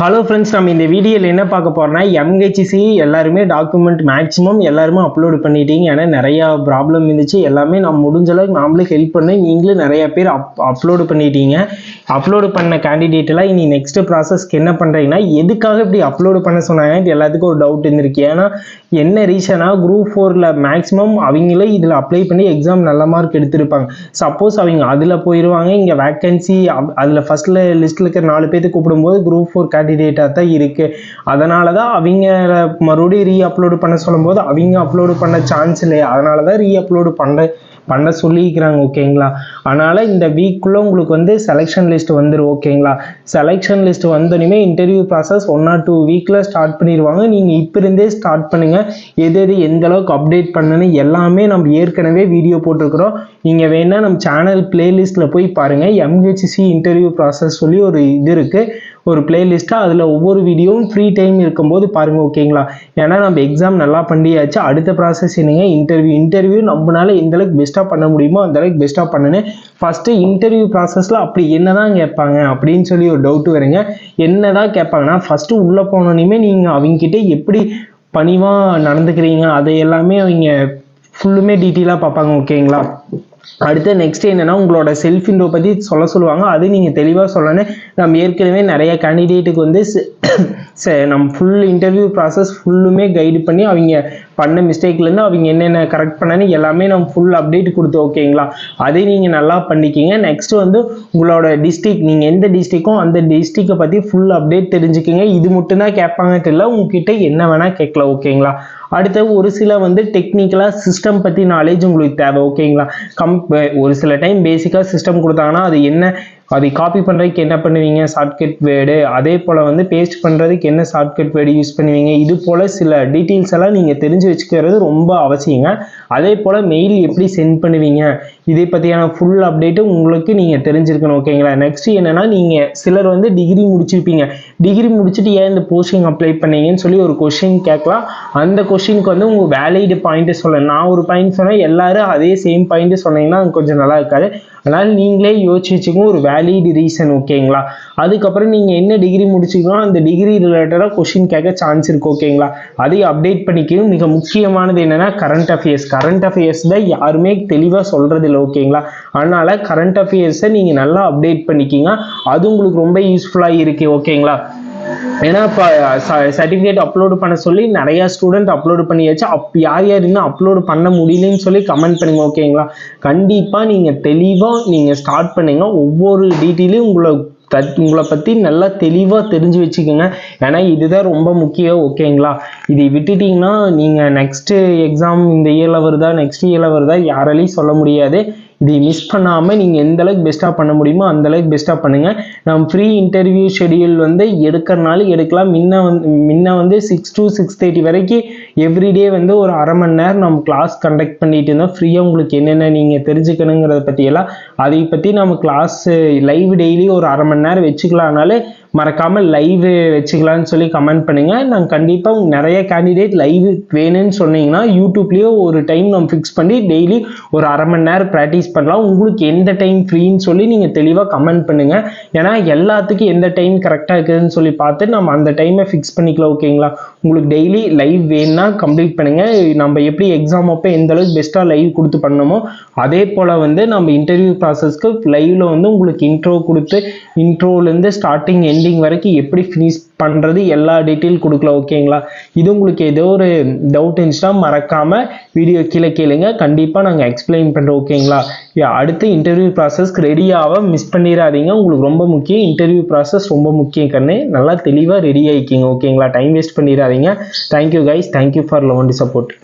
Hello friends நம்ம இந்த வீடியோவில் என்ன பார்க்க போகிறோம்னா எம்ஹெச்சிசி எல்லாருமே டாக்குமெண்ட் மேக்ஸிமம் எல்லாருமே அப்லோட் பண்ணிட்டீங்க. ஏன்னா நிறையா ப்ராப்ளம் இருந்துச்சு. எல்லாமே நம்ம முடிஞ்ச அளவுக்கு நாமளே ஹெல்ப் பண்ணி நீங்களும் நிறையா பேர் அப் அப்லோடு பண்ணிட்டீங்க. அப்லோடு பண்ண கேண்டிடேட்டெல்லாம் இனி நெக்ஸ்ட் ப்ராசஸ்க்கு என்ன பண்ணுறீங்கன்னா எதுக்காக இப்படி அப்லோடு பண்ண சொன்னாங்க? இது எல்லாத்துக்கும் ஒரு டவுட் இருந்திருக்கு. ஏன்னா என்ன ரீசனாக குரூப் ஃபோரில் மேக்ஸிமம் அவங்களே இதில் அப்ளை பண்ணி எக்ஸாம் நல்ல மார்க் எடுத்திருப்பாங்க. சப்போஸ் அவங்க அதில் போயிடுவாங்க இங்கே வேக்கன்சி அதில் ஃபஸ்ட்டில் லிஸ்ட்டில் இருக்கிற நாலு பேர்த்து கூப்பிடும்போது குரூப் ஃபோர் கேட் கேண்டிடேட்டாக தான் இருக்குது அதனால தான் அவங்க மறுபடியும் ரீ அப்லோடு பண்ண சொல்லும்போது அவங்க அப்லோடு பண்ண சான்ஸ் இல்லை அதனால தான் ரீ அப்லோடு பண்ண பண்ண சொல்லியிருக்கிறாங்க ஓகேங்களா அதனால் இந்த வீக்குள்ளே உங்களுக்கு வந்து செலெக்ஷன் லிஸ்ட் வந்துடும் ஓகேங்களா செலெக்ஷன் லிஸ்ட் வந்தோடனே interview process one or two வீக்கில் ஸ்டார்ட் பண்ணிடுவாங்க நீங்கள் இப்போ இருந்தே ஸ்டார்ட் பண்ணுங்கள் எது எது எந்த அளவுக்கு அப்டேட் பண்ணணும் எல்லாமே நம்ம ஏற்கனவே வீடியோ போட்டிருக்கிறோம். நீங்கள் வேணால் நம்ம சேனல் பிளேலிஸ்ட்டில் போய் பாருங்கள் எம்ஹெச்சி இன்டர்வியூ ப்ராசஸ் சொல்லி ஒரு இது இருக்குது ஒரு பிளேலிஸ்ட்டாக அதில் ஒவ்வொரு வீடியோவும் ஃப்ரீ டைம் இருக்கும்போது பாருங்கள் ஓகேங்களா ஏன்னா நம்ம எக்ஸாம் நல்லா பண்ணியாச்சு. அடுத்த ப்ராசஸ் என்னங்க? இன்டர்வியூ இன்டர்வியூ நம்மளால எந்த அளவுக்கு பெஸ்ட்டாக பண்ண முடியுமோ அந்த அளவுக்கு பெஸ்ட்டாக பண்ணணும் ஃபஸ்ட்டு இன்டர்வியூ ப்ராசஸில் அப்படி என்ன தான் கேட்பாங்க அப்படின்னு சொல்லி ஒரு டவுட் வருங்க. என்ன தான் கேட்பாங்கன்னா ஃபஸ்ட்டு உள்ளே போனோன்னே நீங்கள் அவங்கக்கிட்ட எப்படி பணிவாக நடந்துக்கிறீங்க அதை எல்லாமே அவங்க ஃபுல்லுமே டீட்டெயிலாக பார்ப்பாங்க ஓகேங்களா அடுத்து நெக்ஸ்ட் என்னன்னா உங்களோட செல்ஃப் இன்ட்ரோ பற்றி சொல்ல சொல்லுவாங்க. அது நீங்கள் தெளிவாக சொல்லணும். நம்ம ஏற்கனவே நிறைய கேண்டிடேட்டுக்கு வந்து நம்ம ஃபுல் இன்டர்வியூ ப்ராசஸ் ஃபுல்லுமே கைடு பண்ணி அவங்க பண்ண மிஸ்டேக்லேருந்து அவங்க என்னென்ன கரெக்ட் பண்ணனு எல்லாமே நம்ம ஃபுல் அப்டேட் கொடுத்து ஓகேங்களா அதை நீங்கள் நல்லா பண்ணிக்கிங்க. நெக்ஸ்ட் வந்து உங்களோட டிஸ்ட்ரிக் நீங்கள் எந்த டிஸ்ட்ரிக்கோ அந்த டிஸ்ட்ரிக்கை பற்றி ஃபுல் அப்டேட் தெரிஞ்சுக்கிங்க. இது மட்டும்தான் கேட்பாங்கட்டு இல்லை உங்ககிட்ட என்ன வேணால் கேட்கலாம் ஓகேங்களா அடுத்து ஒரு சில வந்து டெக்னிக்கலாக சிஸ்டம் பற்றி நாலேஜ் உங்களுக்கு தேவை ஓகேங்களா கம் ஒரு சில டைம் பேசிக்காக சிஸ்டம் கொடுத்தாங்கன்னா அது என்ன அதை காப்பி பண்ணுறதுக்கு என்ன பண்ணுவீங்க? ஷார்ட்கட் வேர்டு அதே போல் வந்து பேஸ்ட் பண்ணுறதுக்கு என்ன ஷார்ட்கட் வேர்டு யூஸ் பண்ணுவீங்க? இது போல் சில டீட்டெயில்ஸ் எல்லாம் நீங்கள் தெரிஞ்சு வச்சுக்கிறது ரொம்ப அவசியங்க. அதே போல் மெயில் எப்படி சென்ட் பண்ணுவீங்க? இதை பற்றியான ஃபுல் அப்டேட்டு உங்களுக்கு நீங்கள் தெரிஞ்சிருக்கணும் ஓகேங்களா நெக்ஸ்ட் என்னென்னா நீங்கள் சிலர் வந்து டிகிரி முடிச்சிருப்பீங்க. டிகிரி முடிச்சுட்டு ஏன் இந்த போஸ்டிங் அப்ளை பண்ணீங்கன்னு சொல்லி ஒரு கொஷின் கேட்கலாம். அந்த கொஷினுக்கு வந்து உங்கள் வேலிடு பாயிண்ட்டு சொல்ல நான் ஒரு பாயிண்ட் சொன்னேன் எல்லாரும் அதே சேம் பாயிண்ட்டு சொன்னீங்கன்னா கொஞ்சம் நல்லா இருக்காது. அதனால் நீங்களே யோசிச்சு வச்சுக்கோங்க ஒரு வேலிடு ரீசன் ஓகேங்களா அதுக்கப்புறம் நீங்கள் என்ன டிகிரி முடிச்சிக்கலாம் அந்த டிகிரி ரிலேட்டடாக கொஷின் கேட்க சான்ஸ் இருக்குது ஓகேங்களா அதையும் அப்டேட் பண்ணிக்கவும் மிக முக்கியமானது என்னென்னா கரண்ட் அஃபேர்ஸ் கரண்ட் அஃபேர்ஸ் தான் யாருமே தெளிவாக சொல்கிறது இல்லை ஓகேங்களா? அதனால் கரண்ட் அஃபேர்ஸை நீங்கள் நல்லா அப்டேட் பண்ணிக்கிங்க. அது உங்களுக்கு ரொம்ப யூஸ்ஃபுல்லாக இருக்குது ஓகேங்களா? ஏன்னா இப்போ சர்டிஃபிகேட் அப்லோடு பண்ண சொல்லி நிறைய ஸ்டூடெண்ட் அப்லோடு பண்ணியாச்சு. அப் யார் யார் இன்னும் அப்லோடு பண்ண முடியலன்னு சொல்லி கமெண்ட் பண்ணுங்க ஓகேங்களா? கண்டிப்பாக நீங்கள் தெளிவாக நீங்கள் ஸ்டார்ட் பண்ணுங்க. ஒவ்வொரு டீட்டெயிலையும் உங்களை தட் உங்களை பற்றி நல்லா தெளிவாக தெரிஞ்சு வச்சுக்கோங்க. ஏன்னா இதுதான் ரொம்ப முக்கியம் ஓகேங்களா? இதை விட்டுட்டிங்கன்னா நீங்கள் நெக்ஸ்ட்டு எக்ஸாம் இந்த இயரில் வருதா நெக்ஸ்ட் இயரில் வருதா யாராலையும் சொல்ல முடியாது. இதை மிஸ் பண்ணாமல் நீங்கள் எந்த அளவுக்கு பெஸ்ட்டாக பண்ண முடியுமோ அந்த அளவுக்கு பெஸ்ட்டாக பண்ணுங்கள் நம்ம ஃப்ரீ இன்டர்வியூ ஷெடியூல் வந்து எடுக்கிறனால எடுக்கலாம். முன்ன வந்து முன்ன வந்து சிக்ஸ் டு சிக்ஸ் தேர்ட்டி வரைக்கும் எவ்ரிடே வந்து ஒரு அரை மணி நேரம் நம்ம கிளாஸ் கண்டக்ட் பண்ணிட்டு இருந்தோம். ஃப்ரீயாக உங்களுக்கு என்னென்ன நீங்கள் தெரிஞ்சுக்கணுங்கிறத பற்றியெல்லாம் அதை பற்றி நம்ம கிளாஸ் லைவ் டெய்லி ஒரு அரை மணி நேரம் வச்சுக்கலாம்னாலே மறக்காமல் லைவ் வச்சுக்கலான்னு சொல்லி கமெண்ட் பண்ணுங்க. நாங்கள் கண்டிப்பாக நிறைய கேண்டிடேட் லைவ் வேணும்னு சொன்னீங்கன்னா யூடியூப்லேயோ ஒரு டைம் நம்ம ஃபிக்ஸ் பண்ணி டெய்லி ஒரு அரை மணி நேரம் ப்ராக்டிஸ் பண்ணலாம். உங்களுக்கு எந்த டைம் ஃப்ரீன்னு சொல்லி நீங்கள் தெளிவாக கமெண்ட் பண்ணுங்க. ஏன்னா எல்லாத்துக்கும் எந்த டைம் கரெக்டாக இருக்குதுன்னு சொல்லி பார்த்து நம்ம அந்த டைமை ஃபிக்ஸ் பண்ணிக்கலாம் ஓகேங்களா உங்களுக்கு டெய்லி லைவ் வேணும்னா கம்ப்ளீட் பண்ணுங்க. நம்ம எப்படி எக்ஸாம் அப்போ எந்த அளவுக்கு பெஸ்ட்டாக லைவ் கொடுத்து பண்ணணுமோ அதே போல் வந்து நம்ம இன்டர்வியூ ப்ராசஸ்க்கு லைவ்ல வந்து உங்களுக்கு இன்ட்ரோ கொடுத்து இன்ட்ரோலேருந்து ஸ்டார்டிங் எண்டிங் வரைக்கும் எப்படி ஃபினிஷ் பண்ணுறது எல்லா டீட்டெயில் கொடுக்கலாம் ஓகேங்களா இது உங்களுக்கு ஏதோ ஒரு டவுட் இருந்துச்சுன்னா மறக்காமல் வீடியோ கீழே கேளுங்க. கண்டிப்பாக நாங்கள் எக்ஸ்பிளைன் பண்ணுறோம் ஓகேங்களா அடுத்து இன்டர்வியூ ப்ராசஸ்க்கு ரெடியாக மிஸ் பண்ணிடாதீங்க உங்களுக்கு ரொம்ப முக்கியம். இன்டர்வியூ ப்ராசஸ் ரொம்ப முக்கியம் கண்ணு. நல்லா தெளிவாக ரெடி ஆகிக்கிங்க ஓகேங்களா டைம் வேஸ்ட் பண்ணிடாதீங்க thank you guys thank you for loan support